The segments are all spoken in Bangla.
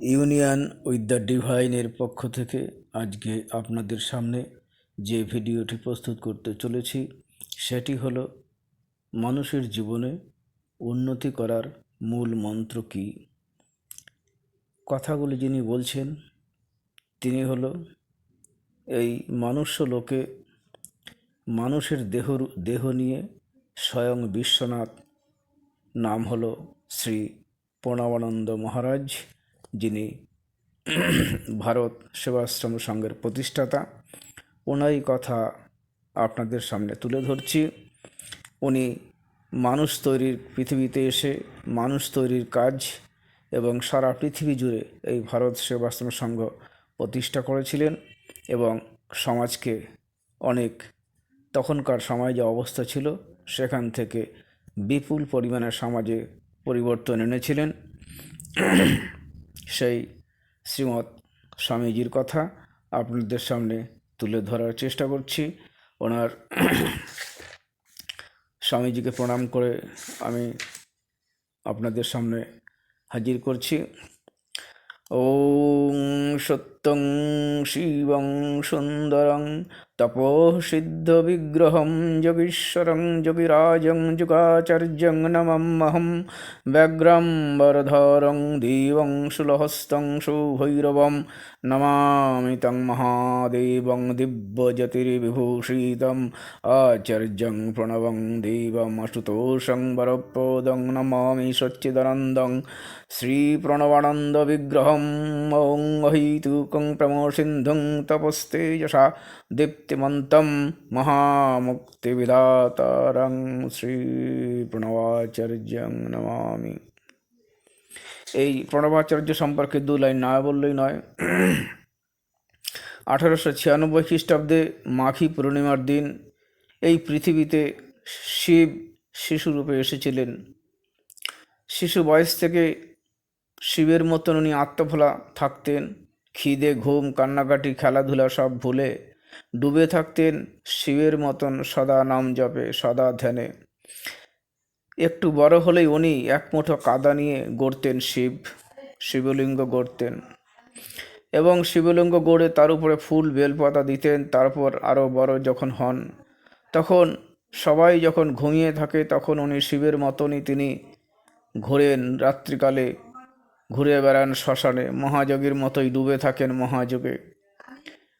ইউনিয়ন উইথ দ্য ডিভাইনের পক্ষ থেকে আজকে আপনাদের সামনে যে ভিডিওটি প্রস্তুত করতে চলেছি, সেটি হলো মানুষের জীবনে উন্নতি করার মূল মন্ত্র কী? কথাগুলি যিনি বলছেন, তিনি হলো এই মানুষ্য লোকে মানুষের দেহ দেহ নিয়ে স্বয়ং বিশ্বনাথ, নাম হলো শ্রী প্রণবানন্দ মহারাজ। যিনি ভারত সেবাশ্রম সংঘের প্রতিষ্ঠাতা, ওনারই কথা আপনাদের সামনে তুলে ধরছি। উনি মানুষ তৈরির পৃথিবীতে এসে মানুষ তৈরির কাজ এবং সারা পৃথিবী জুড়ে এই ভারত সেবাশ্রম সংঘ প্রতিষ্ঠা করেছিলেন এবং সমাজকে অনেক তখনকার সময় যে অবস্থা ছিল, সেখান থেকে বিপুল পরিমাণে সমাজে পরিবর্তন এনেছিলেন। সেই শ্রীমৎ স্বামীজির কথা আপনাদের সামনে তুলে ধরার চেষ্টা করছি। ওনার স্বামীজিকে প্রণাম করে আমি আপনাদের সামনে হাজির করছি। ॐ सत्यं शिवं सुन्दरं तपोसिद्धविग्रहं योगीश्वरं योगिराजं युगाचार्यं नममहं व्यग्रं वरधरं देवं सुलहस्तं सुभैरवं नमामि तं महादेवं दिव्यजतिर्विभूषितम् आचार्यं प्रणवं देवम् अशुतोषं वरप्रदं नमामि सच्चिदानन्दं श्रीप्रणवानन्दविग्रहम् ॐ अहीतुकं प्रमोसिन्धुं तपस्तेजसा दीप्तिमन्तं महामुक्तिविधातारं শ্রীপ্রণবাচার্যং নমামি এই প্রণবাচার্য সম্পর্কে দু লাইন না বললেই নয় আঠারোশো ছিয়ানব্বই খ্রিস্টাব্দে মাঘী পূর্ণিমার দিন এই পৃথিবীতে শিব শিশুরূপে এসেছিলেন শিশু বয়স থেকে শিবের মতন উনি আত্মভোলা থাকতেন খিদে, ঘুম, কান্নাকাটি, খেলাধুলা সব ভুলে ডুবে থাকতেন শিবের মতন সদা নাম জপে, সদা ধ্যানে। একটু বড় হলেই উনি এক মুঠো কাদা নিয়ে গড়তেন শিব, শিবলিঙ্গ গড়তেন। এবং শিবলিঙ্গ গড়ে তার উপরে ফুল, বেলপাতা দিতেন, তারপর আরও বড় যখন হন, তখন সবাই যখন ঘুমিয়ে থাকে, তখন উনি শিবের মতনই তিনি ঘোরেন রাত্রিকালে। ঘুরে বেড়ান শ্মশানে। মহাযোগীর মতোই ডুবে থাকেন মহাযোগে।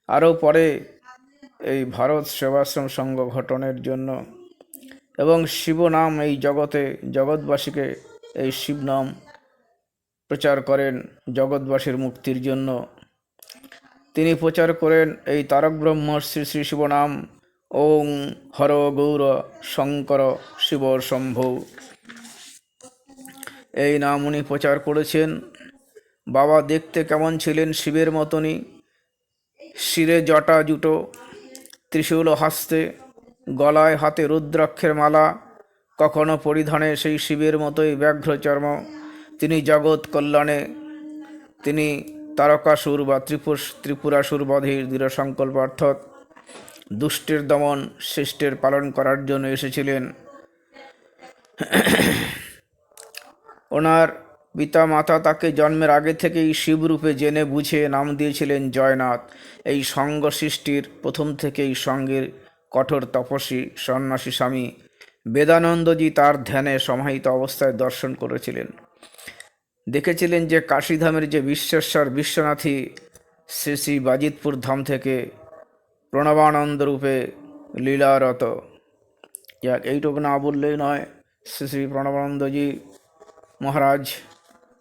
আরও পরে এই ভারত সেবাশ্রম সংঘ ঘটনের জন্য এবং শিবনাম এই জগতে জগৎবাসীকে এই শিবনাম প্রচার করেন জগৎবাসীর মুক্তির জন্য। তিনি প্রচার করেন এই তারক ব্রহ্ম শ্রী শ্রী শিবনাম ওং হর গৌর শঙ্কর শিব শম্ভু। এই নাম উনি প্রচার করেছেন। বাবা দেখতে কেমন ছিলেন শিবের মতনই। শিরে জটা জুটো, ত্রিশূল হাসতে, গলায় হাতে রুদ্রাক্ষের মালা, কখনো পরিধানে সেই শিবের মতোই ব্যাঘ্র চর্ম তিনি জগৎ কল্যাণে, তিনি তারকাসুর বা ত্রিপুর ত্রিপুরাসুর বধের দৃঢ় সংকল্প অর্থাৎ দুষ্টের দমন শিষ্টের পালন করার জন্য এসেছিলেন। ওনার পিতা মাতা তাকে জন্মের আগে থেকেই শিবরূপে জেনে বুঝে নাম দিয়েছিলেন জয়নাথ। এই সঙ্গ সৃষ্টির প্রথম থেকেই সঙ্গের কঠোর তপস্বী সন্ন্যাসী স্বামী বেদানন্দজি তার ধ্যানে সমাহিত অবস্থায় দর্শন করেছিলেন। দেখেছিলেন যে কাশীধামের যে বিশ্বেশ্বর বিশ্বনাথী শ্রী শ্রী বাজিতপুর ধাম থেকে প্রণবানন্দ রূপে লীলারত। এইটুকু না বললেই নয়, শ্রী শ্রী প্রণবানন্দজি মহারাজ,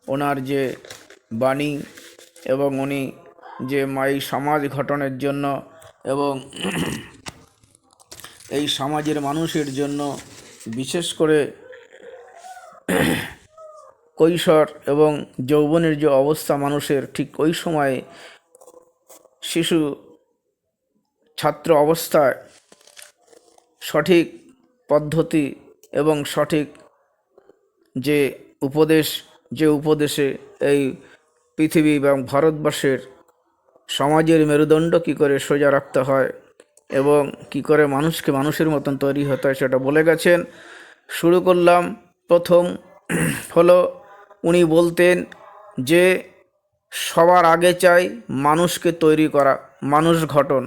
ওনার যে বাণী এবং উনি যে মাই সমাজ গঠনের জন্য এবং এই সমাজের মানুষের জন্য বিশেষ করে কৈশোর এবং যৌবনের যে অবস্থা মানুষের, ঠিক ওই সময়ে শিশু ছাত্র অবস্থায় সঠিক পদ্ধতি এবং সঠিক যে উপদেশ, যে উপদেশে এই পৃথিবী এবং ভারতবর্ষের সমাজের মেরুদণ্ড কী করে সোজা রাখতে হয় এবং কি করে মানুষকে মানুষের মতন তৈরি হতে হয় সেটা বলে গেছেন। শুরু করলাম, প্রথম হলো উনি বলতেন যে, সবার আগে চাই মানুষকে তৈরি করা, মানুষ ঘটন।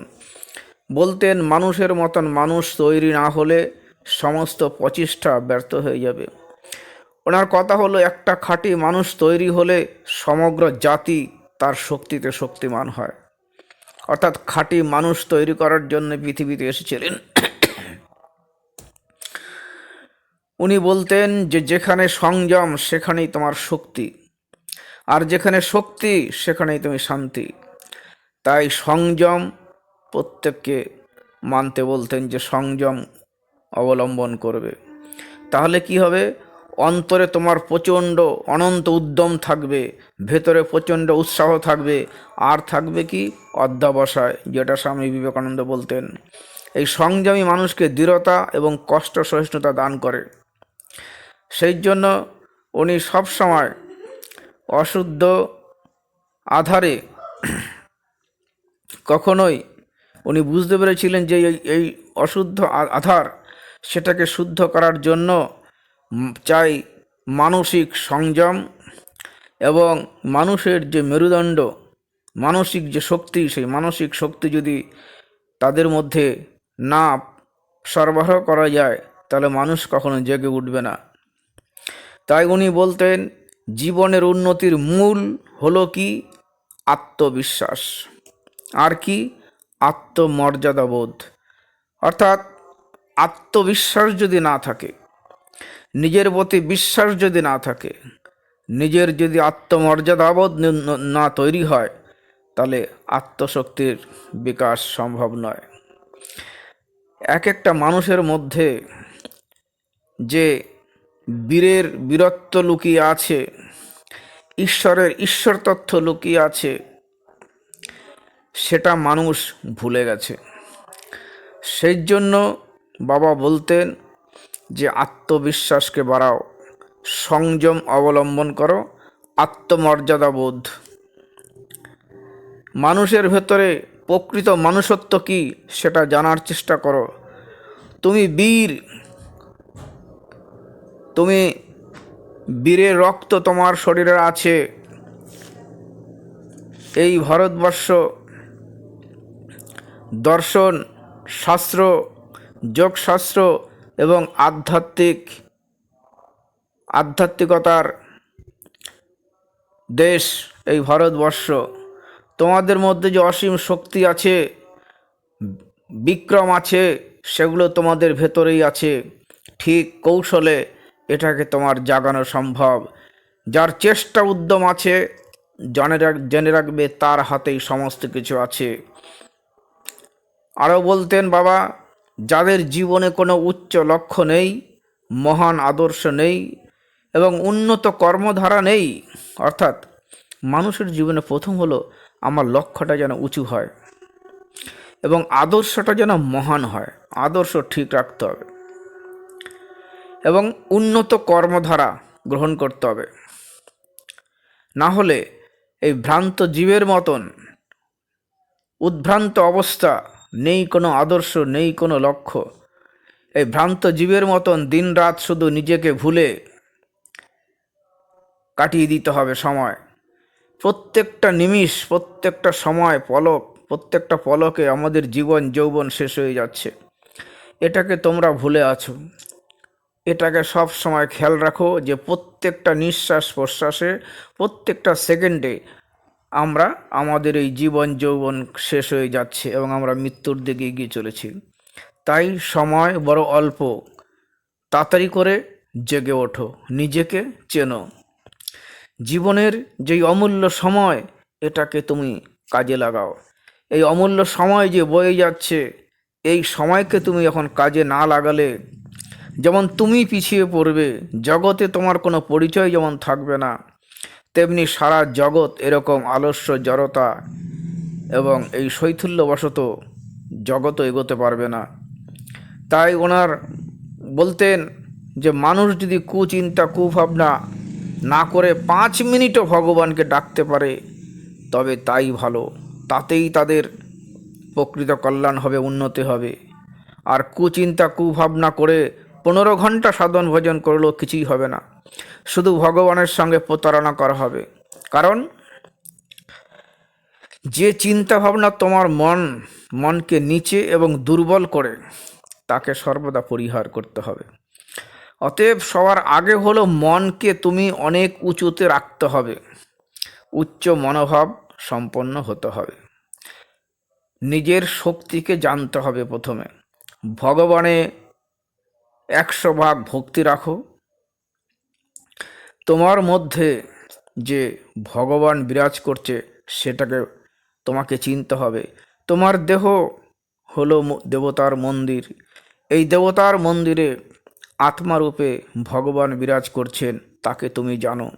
বলতেন, মানুষের মতন মানুষ তৈরি না হলে সমস্ত প্রচেষ্টা ব্যর্থ হয়ে যাবে। ওনার কথা হলো, একটা খাঁটি মানুষ তৈরি হলে সমগ্র জাতি তার শক্তিতে শক্তিমান হয়। অর্থাৎ খাঁটি মানুষ তৈরি করার জন্য পৃথিবীতে এসেছিলেন। উনি বলতেন যে, যেখানে সংযম, সেখানেই তোমার শক্তি। আর যেখানে শক্তি, সেখানেই তুমি শান্তি। তাই সংযম প্রত্যেককে মানতে বলতেন যে, সংযম অবলম্বন করবে। তাহলে কি হবে? অন্তরে তোমার প্রচণ্ড অনন্ত উদ্যম থাকবে, ভেতরে প্রচণ্ড উৎসাহ থাকবে। আর থাকবে কি? অধ্যাবসায়, যেটা স্বামী বিবেকানন্দ বলতেন। এই সংযমী মানুষকে দৃঢ়তা এবং কষ্ট সহিষ্ণুতা দান করে। সেই জন্য উনি সবসময় অশুদ্ধ আধারে কখনোই উনি বুঝতে পেরেছিলেন যে এই অশুদ্ধ আধার সেটাকে শুদ্ধ করার জন্য চাই মানসিক সংযম এবং মানুষের যে মেরুদণ্ড, মানসিক যে শক্তি, সেই মানসিক শক্তি যদি তাদের মধ্যে না সরবরাহ করা যায়, তাহলে মানুষ কখনো জেগে উঠবে না। তাই উনি বলতেন, জীবনের উন্নতির মূল হলো কি? আত্মবিশ্বাস। আর কি? আত্মমর্যাদাবোধ। অর্থাৎ আত্মবিশ্বাস যদি না থাকে নিজের প্রতি বিশ্বাস যদি না থাকে, নিজের যদি আত্মমর্যাদাবোধ ন- তৈরি হয়, তাহলে আত্মশক্তির বিকাশ সম্ভব নয়। এক একটা মানুষের মধ্যে যে বীরের বীরত্ব লুকিয়ে আছে, ঈশ্বরের ঈশ্বর তথ্য লুকিয়ে আছে, সেটা মানুষ ভুলে গেছে। সেই জন্য বাবা বলতেন যে আত্মবিশ্বাসকে বাড়াও, সংযম অবলম্বন করো, আত্মমর্যাদা বোধ। মানুষের ভেতরে প্রকৃত মানুষত্ব কি সেটা জানার চেষ্টা করো। তুমি বীর, তুমি বীরের রক্ত তোমার শরীরে আছে। এই ভারতবর্ষ দর্শন, শাস্ত্র, যোগশাস্ত্র এবং আধ্যাত্মিক, আধ্যাত্মিকতার দেশ এই ভারতবর্ষ। তোমাদের মধ্যে যে অসীম শক্তি আছে, বিক্রম আছে, সেগুলো তোমাদের ভেতরেই আছে। ঠিক কৌশলে এটাকে তোমার জাগানো সম্ভব। যার চেষ্টা উদ্যম আছে, জেনে রাখ, জেনে রাখবে, তার হাতেই সমস্ত কিছু আছে। আরও বলতেন বাবা যাদের জীবনে কোনো উচ্চ লক্ষ্য নেই, মহান আদর্শ নেই এবং উন্নত কর্মধারা নেই, অর্থাৎ মানুষের জীবনে প্রথম হলো আমার লক্ষ্যটা যেন উঁচু হয় এবং আদর্শটা যেন মহান হয়, আদর্শ ঠিক রাখতে হবে এবং উন্নত কর্মধারা গ্রহণ করতে হবে। না হলে এই ভ্রান্ত জীবের মতন উদ্ভ্রান্ত অবস্থা নেই কোনো আদর্শ, নেই কোনো লক্ষ্য। এই ভ্রান্ত জীবের মতন দিনরাত শুধু নিজেকে ভুলে কাটিয়ে দিতে হবে সময়। প্রত্যেকটা নিমিষ, প্রত্যেকটা সময়, পলক, প্রত্যেকটা পলকে আমাদের জীবন, যৌবন শেষ হয়ে যাচ্ছে। এটাকে তোমরা ভুলে আছো। এটাকে সব সময় খেয়াল রাখো যে প্রত্যেকটা নিঃশ্বাস প্রশ্বাসে, প্রত্যেকটা সেকেন্ডে আমরা, আমাদের এই জীবন যৌবন শেষ হয়ে যাচ্ছে এবং আমরা মৃত্যুর দিকে এগিয়ে চলেছি। তাই সময় বড় অল্প। তাড়াতাড়ি করে জেগে ওঠো, নিজেকে চেনো। জীবনের যেই অমূল্য সময়, এটাকে তুমি কাজে লাগাও। এই অমূল্য সময় যে বয়ে যাচ্ছে, এই সময়কে তুমি এখন কাজে না লাগালে যেমন তুমি পিছিয়ে পড়বে, জগতে তোমার কোনো পরিচয় যেমন থাকবে না। তেমনি সারা জগৎ এরকম আলস্য জড়তা এবং এই শৈথুল্যবশত জগতও এগোতে পারবে না। তাই ওনার বলতেন যে, মানুষ যদি কুচিন্তা, কুভাবনা না করে পাঁচ মিনিটও ভগবানকে ডাকতে পারে, তবে তাই ভালো। তাতেই তাদের প্রকৃত কল্যাণ হবে, উন্নতি হবে। আর কুচিন্তা, কুভাবনা করে পনেরো ঘণ্টা সাধন ভজন করলেও কিছুই হবে না। শুধু ভগবানের সঙ্গে প্রতারণা করা হবে। কারণ যে চিন্তা ভাবনা তোমার মন, মনকে নিচে এবং দুর্বল করে, তাকে সর্বদা পরিহার করতে হবে। অতএব সবার আগে হলো মনকে তুমি অনেক উঁচুতে রাখতে হবে। উচ্চ মনোভাব সম্পন্ন হতে হবে। নিজের শক্তিকে জানতে হবে প্রথমে। ভগবানে একশো ভাগ ভক্তি রাখো। তোমার মধ্যে যে ভগবান বিরাজ করছে, সেটাকে তোমাকে চিনতে হবে। তোমার দেহ হলো দেবতার মন্দির। এই দেবতার মন্দিরে আত্মারূপে ভগবান বিরাজ করছেন, তাকে তুমি জানো।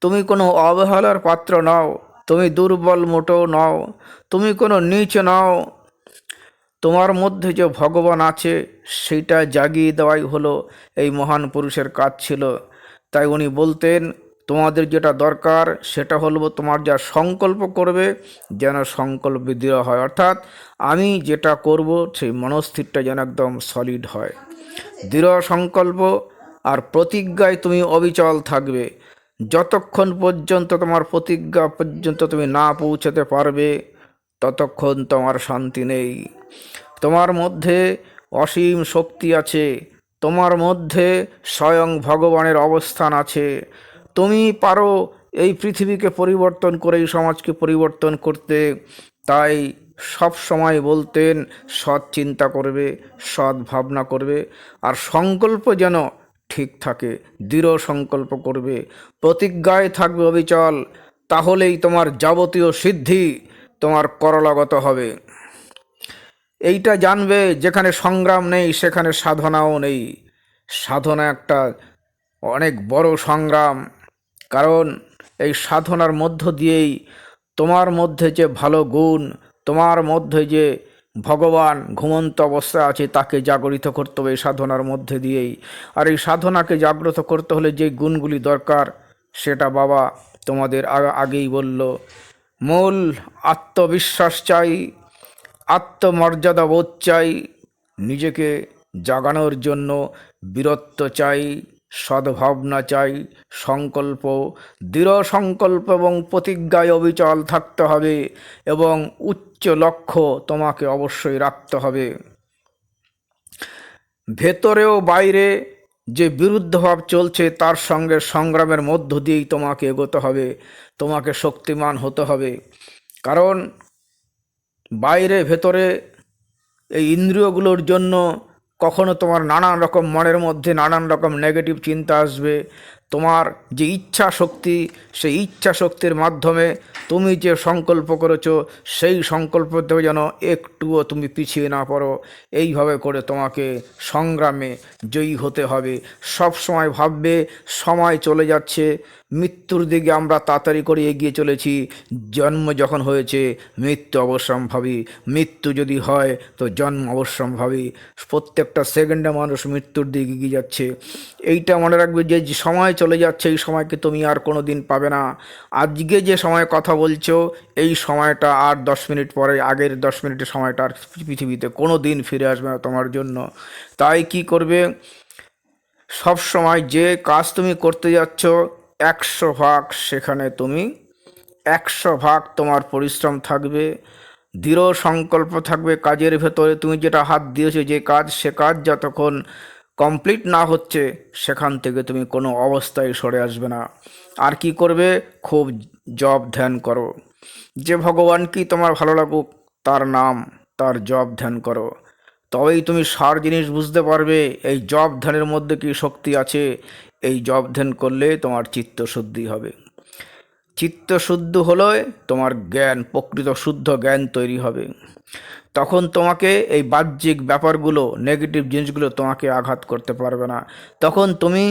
তুমি কোনো অবহেলার পাত্র নও, তুমি দুর্বল মোটো নও, তুমি কোনো নিচ নও। তোমার মধ্যে যে ভগবান আছে, সেইটা জাগিয়ে দেওয়াই হলো, এই মহান পুরুষের কাজ ছিল। তাই উনি বলতেন, তোমাদের যেটা দরকার, সেটা হলো তোমার যা সংকল্প করবে, যেন সংকল্প দৃঢ় হয়। অর্থাৎ আমি যেটা করব, সেই মনস্থিরটা যেন একদম সলিড হয়। দৃঢ় সংকল্প আর প্রতিজ্ঞায় তুমি অবিচল থাকবে। যতক্ষণ পর্যন্ত তোমার প্রতিজ্ঞা পর্যন্ত তুমি না পৌঁছাতে পারবে, ততক্ষণ তোমার শান্তি নেই। তোমার মধ্যে অসীম শক্তি আছে। তোমার মধ্যে স্বয়ং ভগবানের অবস্থান আছে। তুমি পারো এই পৃথিবীকে পরিবর্তন করে, এই সমাজকে পরিবর্তন করতে। তাই সব সময় বলতেন, সৎ চিন্তা করবে, সৎ ভাবনা করবে, আর সংকল্প যেন ঠিক থাকে, দৃঢ় সংকল্প করবে। প্রতিজ্ঞায় থাকবে অবিচল, তাহলেই তোমার যাবতীয় সিদ্ধি তোমার করলাগত হবে। এইটা জানবে, যেখানে সংগ্রাম নেই, সেখানে সাধনাও নেই। সাধনা একটা অনেক বড় সংগ্রাম। কারণ এই সাধনার মধ্য দিয়েই তোমার মধ্যে যে ভালো গুণ, তোমার মধ্যে যে ভগবান ঘুমন্ত অবস্থায় আছে, তাকে জাগরিত করতে হবে এই সাধনার মধ্যে দিয়েই। আর এই সাধনাকে জাগ্রত করতে হলে যে গুণগুলি দরকার, সেটা বাবা তোমাদের আগেই বলল, মূল আত্মবিশ্বাস চাই আত্মমর্যাদা বোধ চাই নিজেকে জাগানোর জন্য বীরত্ব চাই, সদ্ভাবনা চাই, সংকল্প, দৃঢ় সংকল্প এবং প্রতিজ্ঞায় অবিচল থাকতে হবে এবং উচ্চ লক্ষ্য তোমাকে অবশ্যই রাখতে হবে। ভেতরেও বাইরে যে বিরুদ্ধভাব চলছে তার সঙ্গে সংগ্রামের মধ্য দিয়েই তোমাকে এগোতে হবে, তোমাকে শক্তিমান হতে হবে। কারণ বাইরে, ভেতরে, এই ইন্দ্রিয়গুলোর জন্য কখনো তোমার নানান রকম মনের মধ্যে নানান রকম নেগেটিভ চিন্তা আসবে। তোমার যে ইচ্ছা শক্তি, সেই ইচ্ছা শক্তির মাধ্যমে তুমি যে সংকল্প করেছ, সেই সংকল্পতেও যেন একটুও তুমি পিছিয়ে না পড়ো। এইভাবে করে তোমাকে সংগ্রামে জয়ী হতে হবে। সব সময় ভাববে, সময় চলে যাচ্ছে। মৃত্যুর দিকে আমরা তাড়াতাড়ি করে এগিয়ে চলেছি। জন্ম যখন হয়েছে, মৃত্যু অবশ্যম্ভাবী। মৃত্যু যদি হয়, তো জন্ম অবশ্যম্ভাবী। প্রত্যেকটা সেকেন্ডে মানুষ মৃত্যুর দিকে এগিয়ে যাচ্ছে। এইটা মনে রাখবে যে সময় চলে যাচ্ছে, এই সময়কে তুমি আর কোনো দিন পাবে না। আজকে যে সময় কথা বলছো, এই সময়টা আর দশ মিনিট পরে, আগের দশ মিনিটের সময়টা আর পৃথিবীতে কোনো দিন ফিরে আসবে না তোমার জন্য। তাই কি করবে? সব সময় যে কাজ তুমি করতে যাচ্ছ, একশো ভাগ সেখানে তুমি, একশো ভাগ তোমার পরিশ্রম থাকবে, দৃঢ় সংকল্প থাকবে কাজের ভেতরে। তুমি যেটা হাত দিয়েছ যে কাজ, সে কাজ যতক্ষণ কমপ্লিট না হচ্ছে, সেখান থেকে তুমি কোনো অবস্থায় সরে আসবে না। আর কি করবে? খুব জব ধ্যান করো। যে ভগবান কি তোমার ভালো লাগুক, তার নাম, তার জব ধ্যান করো। তবেই তুমি সার জিনিস বুঝতে পারবে, এই জব ধ্যানের মধ্যে কি শক্তি আছে। এই জব ধ্যান করলে তোমার চিত্ত শুদ্ধি হবে। চিত্ত শুদ্ধ হলে তোমার জ্ঞান, প্রকৃত শুদ্ধ জ্ঞান তৈরি হবে। তখন তোমাকে এই বাহ্যিক ব্যাপারগুলো নেগেটিভ জিনিসগুলো তোমাকে আঘাত করতে পারবে না। তখন তুমি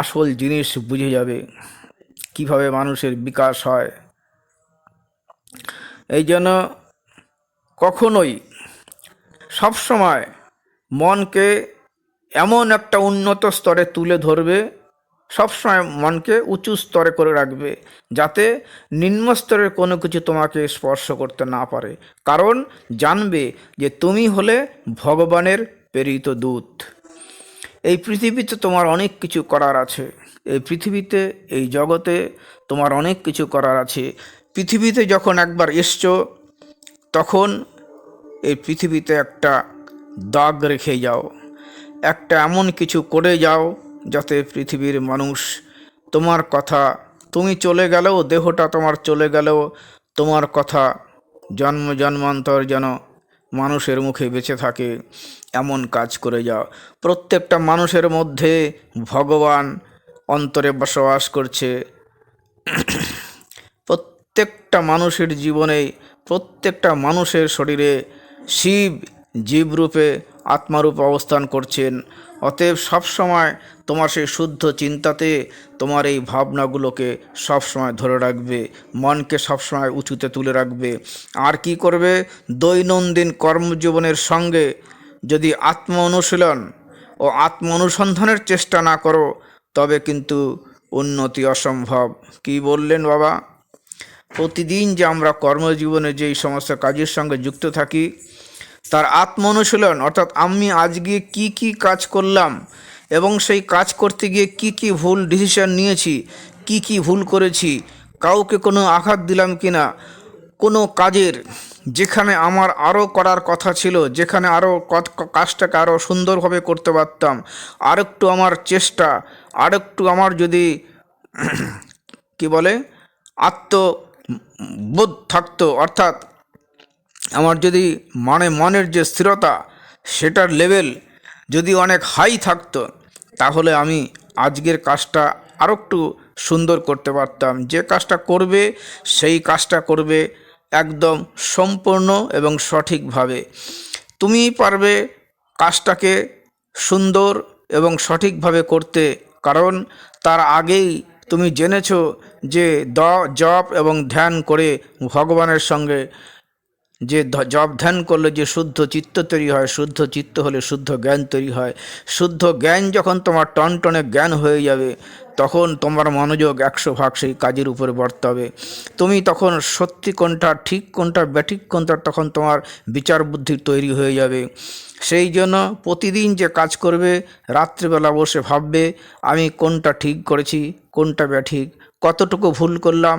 আসল জিনিস বুঝে যাবে কীভাবে মানুষের বিকাশ হয়। এই জন্য কখনোই সবসময় মনকে এমন একটা উন্নত স্তরে তুলে ধরবে সবসময় মনকে উঁচু স্তরে করে রাখবে, যাতে নিম্ন স্তরের কোনো কিছু তোমাকে স্পর্শ করতে না পারে। কারণ জানবে যে তুমি হলে ভগবানের প্রেরিত দূত। এই পৃথিবীতে তোমার অনেক কিছু করার আছে। এই পৃথিবীতে, এই জগতে তোমার অনেক কিছু করার আছে। পৃথিবীতে যখন একবার এসছো, তখন এই পৃথিবীতে একটা দাগ রেখে যাও। একটা এমন কিছু করে যাও যাতে পৃথিবীর মানুষ তোমার কথা, তুমি চলে গেলেও, দেহটা তোমার চলে গেলেও, তোমার কথা জন্ম জন্মান্তর যেন মানুষের মুখে বেঁচে থাকে, এমন কাজ করে যাও। প্রত্যেকটা মানুষের মধ্যে ভগবান অন্তরে বসবাস করছে। প্রত্যেকটা মানুষের জীবনে, প্রত্যেকটা মানুষের শরীরে শিব জীবরূপে আত্মারূপ অবস্থান করছেন। অতএব সবসময় তোমার সেই শুদ্ধ চিন্তাতে তোমার এই ভাবনাগুলোকে সবসময় ধরে রাখবে, মনকে সবসময় উঁচুতে তুলে রাখবে। আর কি করবে? দৈনন্দিন কর্মজীবনের সঙ্গে যদি আত্ম অনুশীলন ও আত্ম অনুসন্ধানের চেষ্টা না করো, তবে কিন্তু উন্নতি অসম্ভব। কি বললেন বাবা? প্রতিদিন যে আমরা কর্মজীবনে যেই সমস্ত কাজের সঙ্গে যুক্ত থাকি তার আত্ম অনুশীলন অর্থাৎ আমি আজকে কি কি কাজ করলাম এবং সেই কাজ করতে গিয়ে কি কি ভুল ডিসিশন নিয়েছি, কি কি ভুল করেছি, কাউকে কোনো আঘাত দিলাম কি না কোনো কাজের যেখানে আমার আরও করার কথা ছিল, যেখানে আরও কাজটাকে আরও সুন্দরভাবে করতে পারতাম, আরেকটু আমার চেষ্টা, আরেকটু আমার যদি কি বলে, আত্মবোধ থাকতো, অর্থাৎ আমার যদি মানে মনের যে স্থিরতা, সেটার লেভেল যদি অনেক হাই থাকতো, তাহলে আমি আজকের কাজটা আরও একটু সুন্দর করতে পারতাম। যে কাজটা করবে, সেই কাজটা করবে একদম সম্পূর্ণ এবং সঠিকভাবে। তুমি পারবে কাজটাকে সুন্দর এবং সঠিকভাবে করতে, কারণ তার আগেই তুমি জেনেছো যে দ, জপ এবং ধ্যান করে ভগবানের সঙ্গে যে জপ ধ্যান করলে যে শুদ্ধ চিত্ত তৈরি হয়, শুদ্ধ চিত্ত হলে শুদ্ধ জ্ঞান তৈরি হয়। শুদ্ধ জ্ঞান যখন তোমার টনটনে জ্ঞান হয়ে যাবে, তখন তোমার মনোযোগ একশো ভাগ সেই কাজের উপরে বর্তাবে তুমি তখন সত্যি কোনটা ঠিক, কোনটা ব্যাঠিক, কোনটা তখন তোমার বিচার বুদ্ধি তৈরি হয়ে যাবে। সেই জন্য প্রতিদিন যে কাজ করবে, রাত্রিবেলা বসে ভাববে, আমি কোনটা ঠিক করেছি, কোনটা ব্যাঠিক, কতটুকু ভুল করলাম,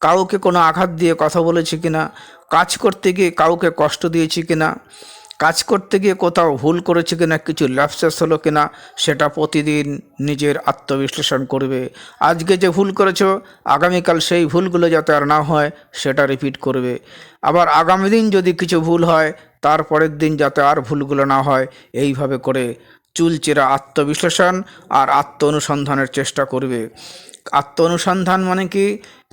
কাউকে কোনো আঘাত দিয়ে কথা বলেছি কিনা কাজ করতে গিয়ে কাউকে কষ্ট দিয়েছি কিনা? কাজ করতে গিয়ে কোথাও ভুল করেছে কিনা? কিছু ল্যাপসেস হলো কিনা? সেটা প্রতিদিন নিজের আত্মবিশ্লেষণ করবে। আজকে যে ভুল করেছ, আগামীকাল সেই ভুলগুলো যাতে আর না হয়, সেটা রিপিট করবে। আবার আগামী দিন যদি কিছু ভুল হয় তারপরের দিন যাতে আর ভুলগুলো না হয়, এইভাবে করে চুলচেরা আত্মবিশ্লেষণ আর আত্ম অনুসন্ধানের চেষ্টা করবে। আত্ম অনুসন্ধান মানে কি?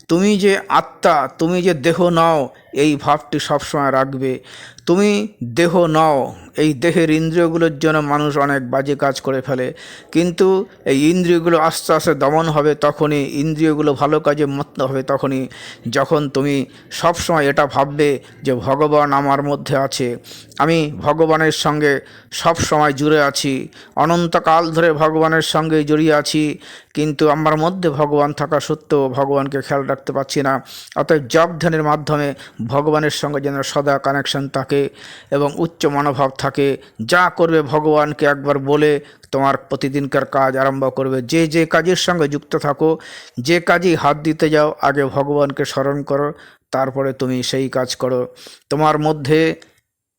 তুমি যে আত্মা, তুমি যে দেহ নাও এই ভাবটি সবসময় রাখবে। তুমি দেহ নাও। এই দেহের ইন্দ্রিয়গুলোর জন্য মানুষ অনেক বাজে কাজ করে ফেলে। কিন্তু এই ইন্দ্রিয়গুলো আস্তে আস্তে দমন হবে তখনই, ইন্দ্রিয়গুলো ভালো কাজে মত্ত হবে তখনই। যখন তুমি সবসময় এটা ভাববে যে ভগবান আমার মধ্যে আছে। আমি ভগবানের সঙ্গে সব সময় জুড়ে আছি। অনন্তকাল ধরে ভগবানের সঙ্গে জড়িয়ে আছি। কিন্তু আমার মধ্যে ভগবান থাকা সত্ত্বেও ভগবানকে খেয়াল রাখতে পারছি না। অতএব জপ ধ্যানের মাধ্যমে ভগবানের সঙ্গে যেন সদা কানেকশন থাকে এবং উচ্চ মনোভাব থাকে। যা করবে ভগবানকে একবার বলে তোমার প্রতিদিনকার কাজ আরম্ভ করবে। যে যে কাজের সঙ্গে যুক্ত থাকো, যে কাজেই হাত দিতে যাও, আগে ভগবানকে স্মরণ করো, তারপরে তুমি সেই কাজ করো। তোমার মধ্যে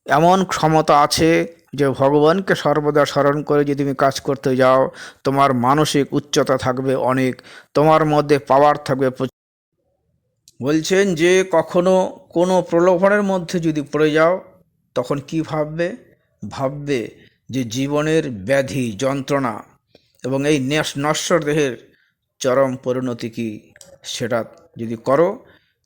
এমন ক্ষমতা আছে যে ভগবানকে সর্বদা স্মরণ করে যদি তুমি কাজ করতে যাও, তোমার মানসিক উচ্চতা থাকবে অনেক, তোমার মধ্যে পাওয়ার থাকবে। বলছেন যে কখনো কোনো প্রলোভনের মধ্যে যদি পড়ে যাও, তখন কি ভাববে? ভাববে যে জীবনের ব্যাধি, যন্ত্রণা এবং এই নশ্বর দেহের চরম পরিণতি কি? সেটা যদি করো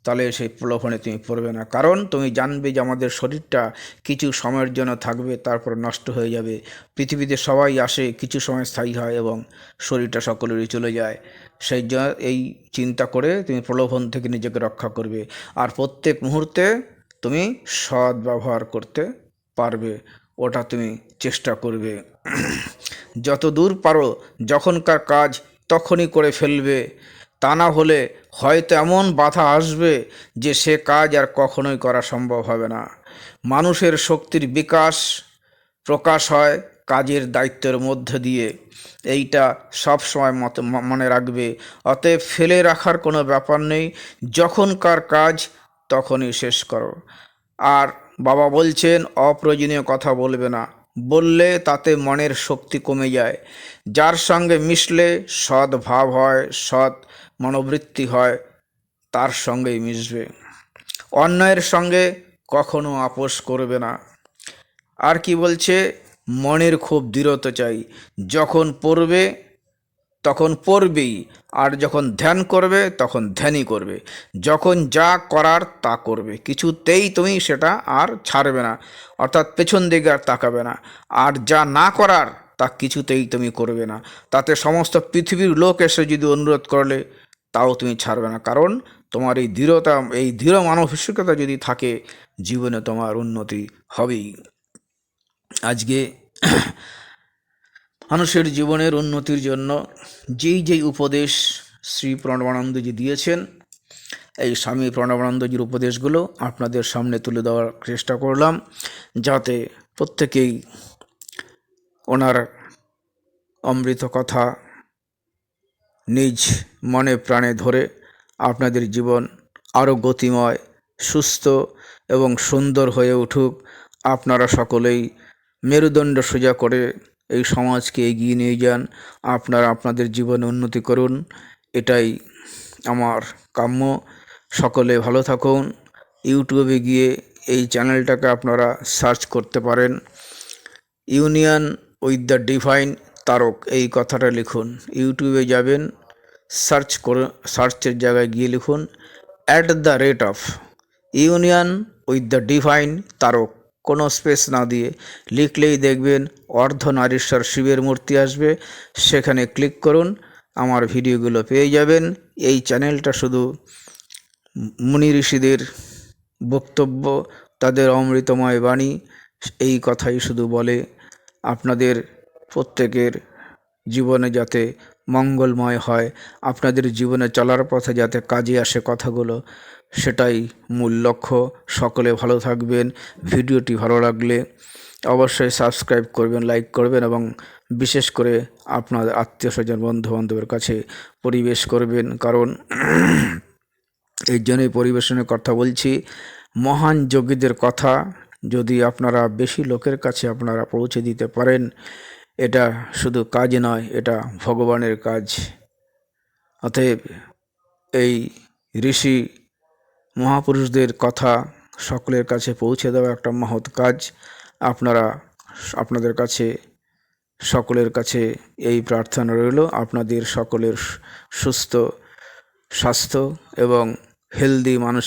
তাহলে সেই প্রলোভনে তুমি পড়বে না। কারণ তুমি জানবে যে আমাদের শরীরটা কিছু সময়ের জন্য থাকবে, তারপর নষ্ট হয়ে যাবে। পৃথিবীতে সবাই আসে, কিছু সময় স্থায়ী হয় এবং শরীরটা সকলেরই চলে যায়। সেই এই চিন্তা করে তুমি প্রলোভন থেকে নিজেকে রক্ষা করবে। আর প্রত্যেক মুহূর্তে তুমি সৎ ব্যবহার করতে পারবে। ওটা তুমি চেষ্টা করবে। যত দূর পারো, যখনকার কাজ তখনই করে ফেলবে। তা না হলে হয়তো এমন বাধা আসবে যে সে কাজ আর কখনোই করা সম্ভব হবে না। মানুষের শক্তির বিকাশ প্রকাশ হয় কাজের দায়িত্বের মধ্য দিয়ে। এইটা সব সময় মত মনে রাখবে। অতএব ফেলে রাখার কোনো ব্যাপার নেই। যখনকার কাজ, তখনই শেষ করো। আর বাবা বলছেন, অপ্রয়োজনীয় কথা বলবে না। বললে তাতে মনের শক্তি কমে যায়। যার সঙ্গে মিশলে সৎ ভাব হয়, সৎ মনোবৃত্তি হয়, তার সঙ্গেই মিশবে। অন্যায়ের সঙ্গে কখনো আপোষ করবে না। আর কি বলছে? মনের খুব দৃঢ়তা চাই। যখন পড়বে, তখন পড়বেই। আর যখন ধ্যান করবে, তখন ধ্যানই করবে। যখন যা করার, তা করবে। কিছুতেই তুমি সেটা আর ছাড়বে না। অর্থাৎ পেছন দিকে আর তাকাবে না। আর যা না করার, তা কিছুতেই তুমি করবে না। তাতে সমস্ত পৃথিবীর লোক এসে যদি অনুরোধ করলে তাও তুমি ছাড়বে না। কারণ তোমার এই দৃঢ়তা, এই দৃঢ় মানসিকতা যদি থাকে, জীবনে তোমার উন্নতি হবেই। আজকে মানুষের জীবনের উন্নতির জন্য যেই যেই উপদেশ শ্রী প্রণবানন্দজি দিয়েছেন, এই স্বামী প্রণবানন্দজির উপদেশগুলো আপনাদের সামনে তুলে দেওয়ার চেষ্টা করলাম, যাতে প্রত্যেকেই ওনার অমৃত কথা নিজ মনে প্রাণে ধরে আপনাদের জীবন আরও গতিময়, সুস্থ এবং সুন্দর হয়ে উঠুক। আপনারা সকলেই মেরুদণ্ড সোজা করে এই সমাজকে এগিয়ে নিয়ে যান। আপনারা আপনাদের জীবনে উন্নতি করুন। এটাই আমার কাম্য। সকলে ভালো থাকুন। ইউটিউবে গিয়ে এই চ্যানেলটাকে আপনারা সার্চ করতে পারেন। Union with the divine Tarak এই কথাটা লিখুন। ইউটিউবে যাবেন সার্চ করে, সার্চের জায়গায় গিয়ে লিখুন at the rate of union with the divine Tarak কোনো স্পেস না দিয়ে লিখলেই দেখবেন অর্ধনারীশ্বর শিবের মূর্তি আসবে। সেখানে ক্লিক করুন, আমার ভিডিওগুলো পেয়ে যাবেন। এই চ্যানেলটা শুধু মুনি ঋষিদের বক্তব্য, তাদের অমৃতময় বাণী, এই কথাই শুধু বলে আপনাদের প্রত্যেকের জীবনে যাতে মঙ্গলময় হয়। আপনাদের জীবনে চলার পথে যাতে কাজে আসে কথাগুলো, সেটাই মূল লক্ষ্য। সকলে ভালো থাকবেন। ভিডিওটি ভালো লাগলে অবশ্যই সাবস্ক্রাইব করবেন, লাইক করবেন এবং বিশেষ করে আপনাদের আত্মীয় স্বজন বন্ধু বান্ধবের কাছে পরিবেশ করবেন। কারণ এই জন্যই পরিবেশনের কথা বলছি। মহান যোগীদের কথা যদি আপনারা বেশি লোকের কাছে আপনারা পৌঁছে দিতে পারেন এটা শুধু কাজ নয়, এটা ভগবানের কাজ। অতএব এই ঋষি মহাপুরুষদের কথা সকলের কাছে পৌঁছে দেওয়া একটা মহৎ কাজ। আপনারা আপনাদের কাছে, সকলের কাছে এই প্রার্থনা রইল, আপনাদের সকলের সুস্থ স্বাস্থ্য এবং হেলদি মানুষ